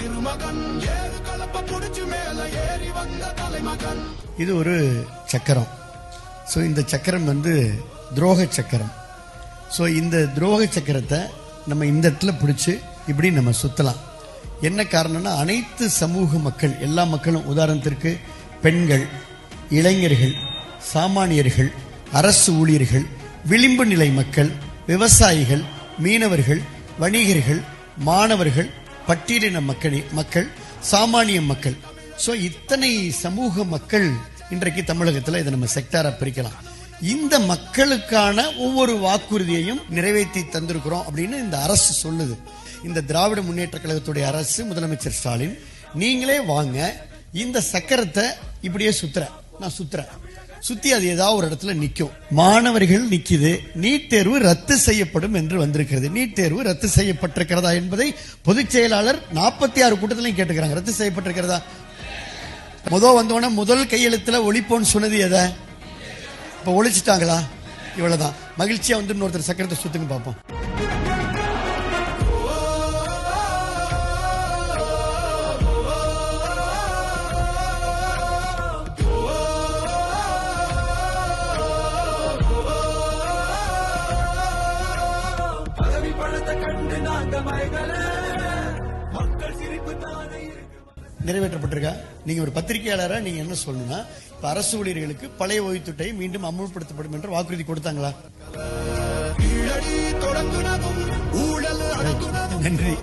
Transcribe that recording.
திருமகன் ஏறு கலப்ப புடிச்சு மேல ஏறி வந்த தலைமகன். இது ஒரு சக்கரம். ஸோ இந்த சக்கரம் வந்து துரோக சக்கரம். ஸோ இந்த துரோக சக்கரத்தை நம்ம இந்த இடத்துல பிடிச்சி இப்படி நம்ம சுற்றலாம் என்ன காரணம்னா அனைத்து சமூக மக்கள் எல்லா மக்களும் உதாரணத்திற்கு பெண்கள் இளைஞர்கள் சாமானியர்கள் அரசு ஊழியர்கள் விளிம்பு நிலை மக்கள் விவசாயிகள் மீனவர்கள் வணிகர்கள் மாணவர்கள் பட்டியலின மக்கள் மக்கள் சாமானிய மக்கள். ஸோ இத்தனை சமூக மக்கள் இன்றைக்கு தமிழகத்தில் இதை நம்ம செக்டாராக பிரிக்கலாம். இந்த மக்களுக்கான ஒவ்வொரு வாக்குறுதியையும் நிறைவேற்றி தந்திருக்கிறோம் அப்படின்னு இந்த அரசு சொல்லுது. இந்த திராவிட முன்னேற்ற கழகத்துடைய அரசு முதலமைச்சர் ஸ்டாலின் நீங்களே வாங்க இந்த சக்கரத்தை இப்படியே சுத்துற. நான் சுத்துறேன். சுத்தி அது ஏதாவது ஒரு இடத்துல நிற்கும் மாணவர்கள் நிற்குது நீட் தேர்வு ரத்து செய்யப்படும் என்று வந்திருக்கிறது. நீட் தேர்வு ரத்து செய்யப்பட்டிருக்கிறதா என்பதை பொதுச் செயலாளர் நாற்பத்தி ஆறு கூட்டத்திலையும் கேட்டுக்கிறாங்க. ரத்து செய்யப்பட்டிருக்கிறதா? முதல் வந்தோடனே முதல் கையெழுத்துல ஒழிப்போன்னு சொன்னது எதை? இப்ப ஒழிச்சிட்டாங்களா? இவ்வளவுதான். மகிழ்ச்சியா வந்து இன்னொருத்தர் சக்கரத்தை சுத்துங்க பார்ப்போம். கண்டு நாங்க மயங்கல மக்கள் சிரிப்பு தானே நிறைவேற்றப்பட்டிருக்கா? நீங்க ஒரு பத்திரிகையாளரா நீங்க என்ன சொல்லணும்னா இப்ப அரசு ஊழியர்களுக்கு பழைய ஓய்வுத்திட்டை மீண்டும் அமுல்படுத்தப்படும் என்று வாக்குறுதி கொடுத்தாங்களா? நன்றி.